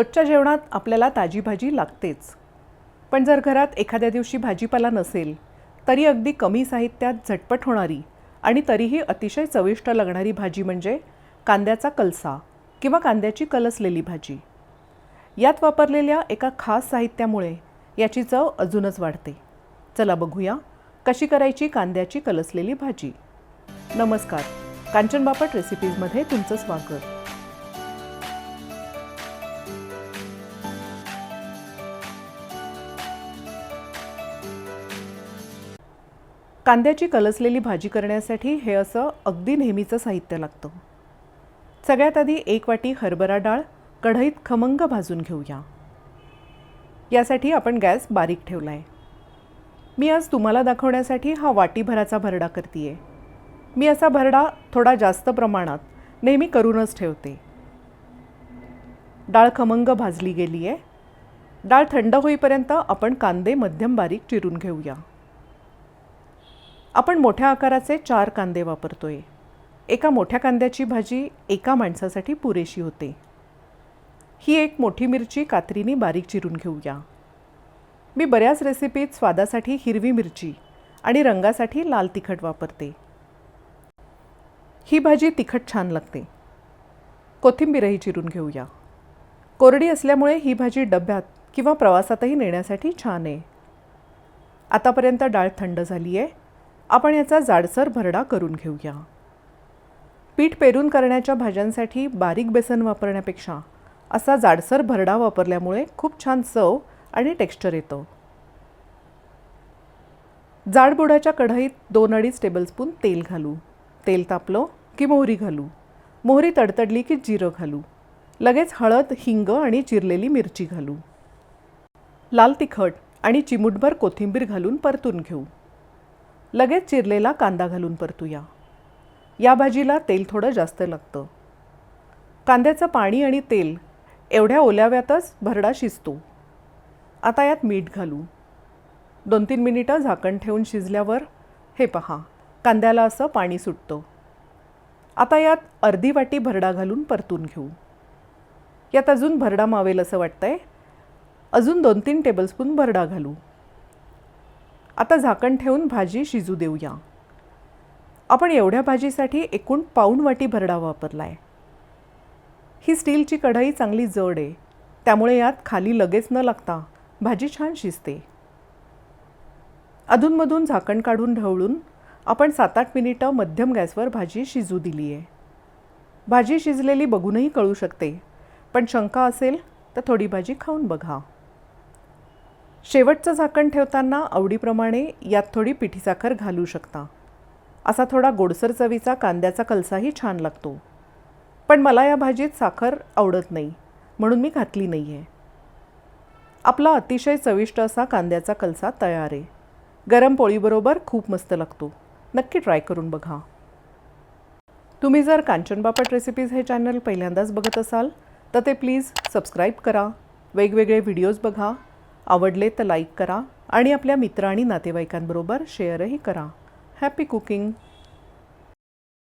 रोजच्या जेवणात आपल्याला ताजी भाजी लागतेच. पण जर घरात एखाद्या दिवशी भाजीपाला नसेल तरी अगदी कमी साहित्यात झटपट होणारी आणि तरीही अतिशय चविष्ट लागणारी भाजी म्हणजे कांद्याचा कलसा किंवा कांद्याची कलसलेली भाजी. यात वापरलेल्या एका खास साहित्यामुळे याची चव अजूनच वाढते. चला बघूया कशी करायची कांद्याची कलसलेली भाजी. नमस्कार कांचन बापट रेसिपीजमध्ये तुमचं स्वागत. कांद्याची कलसलेली भाजी करण्यासाठी हे असं अगदी नेहमीचं साहित्य लागतं. सगळ्यात आधी एक वाटी हरभरा डाळ कढईत खमंग भाजून घेऊया. यासाठी आपण गॅस बारीक ठेवला आहे मी आज तुम्हाला दाखवण्यासाठी हा वाटीभराचा भरडा करते आहे मी असा भरडा थोडा जास्त प्रमाणात नेहमी करूनच ठेवते. डाळ खमंग भाजली गेली आहे डाळ थंड होईपर्यंत आपण कांदे मध्यम बारीक चिरून घेऊया. आपण मोठ्या आकाराचे चार कांदे वापरतो आहे एका मोठ्या कांद्याची भाजी एका माणसासाठी पुरेशी होते. ही एक मोठी मिरची कात्रीने बारीक चिरून घेऊया. मी बऱ्याच रेसिपीत स्वादासाठी हिरवी मिरची आणि रंगासाठी लाल तिखट वापरते. ही भाजी तिखट छान लागते. कोथिंबीरही चिरून घेऊया. कोरडी असल्यामुळे ही भाजी डब्यात किंवा प्रवासातही नेण्यासाठी छान आहे. आतापर्यंत डाळ थंड झाली आहे आपण याचा जाडसर भरडा करून घेऊया. पीठ पेरून करण्याच्या भाज्यांसाठी बारीक बेसन वापरण्यापेक्षा असा जाडसर भरडा वापरल्यामुळे खूप छान चव आणि टेक्स्चर येतं. जाडबुडाच्या कढईत दोन अडीच टेबलस्पून तेल घालू. तेल तापलं की मोहरी घालू. मोहरी तडतडली की जिरं घालू. लगेच हळद हिंग आणि चिरलेली मिरची घालू. लाल तिखट आणि चिमूटभर कोथिंबीर घालून परतून घेऊ. लगेच चिरलेला कांदा घालून परतूया. या भाजीला तेल थोडं जास्त लागतं. कांद्याचं पाणी आणि तेल एवढ्या ओल्याव्यातच भरडा शिजतो. आता यात मीठ घालू. दोन तीन मिनिटं झाकण ठेवून शिजल्यावर हे पहा कांद्याला असं पाणी सुटतं. आता यात अर्धी वाटी भरडा घालून परतून घेऊ. यात अजून भरडा मावेल असं वाटतंय. अजून दोन तीन टेबलस्पून भरडा घालू. आता झाकण ठेवून भाजी शिजू देऊया. आपण एवढ्या भाजीसाठी एकूण पाऊण वाटी भरडा वापरला आहे ही स्टीलची कढई चांगली जड आहे. त्यामुळे यात खाली लगेच न लागता भाजी छान शिजते. अधूनमधून झाकण काढून ढवळून आपण सात आठ मिनिटं मध्यम गॅसवर भाजी शिजू दिली आहे भाजी शिजलेली बघूनही कळू शकते. पण शंका असेल तर थोडी भाजी खाऊन बघा. शेवटचं झाकण ठेवताना आवडीप्रमाणे यात थोडी पिठी साखर घालू शकता. असा थोडा गोडसर चवीचा कांद्याचा कलसाही छान लागतो. पण मला या भाजीत साखर आवडत नाही म्हणून मी घातली नाही आहे आपला अतिशय चविष्ट असा कांद्याचा कलसा तयार आहे. गरम पोळीबरोबर खूप मस्त लागतो. नक्की ट्राय करून बघा. तुम्ही जर कांचन बापट रेसिपीज हे चॅनल पहिल्यांदाच बघत असाल तर ते प्लीज सबस्क्राईब करा. वेगवेगळे व्हिडिओज बघा. आवडले तर लाईक करा आणि आपल्या मित्र आणि नातेवाईकांबरोबर शेअरही करा. Happy cooking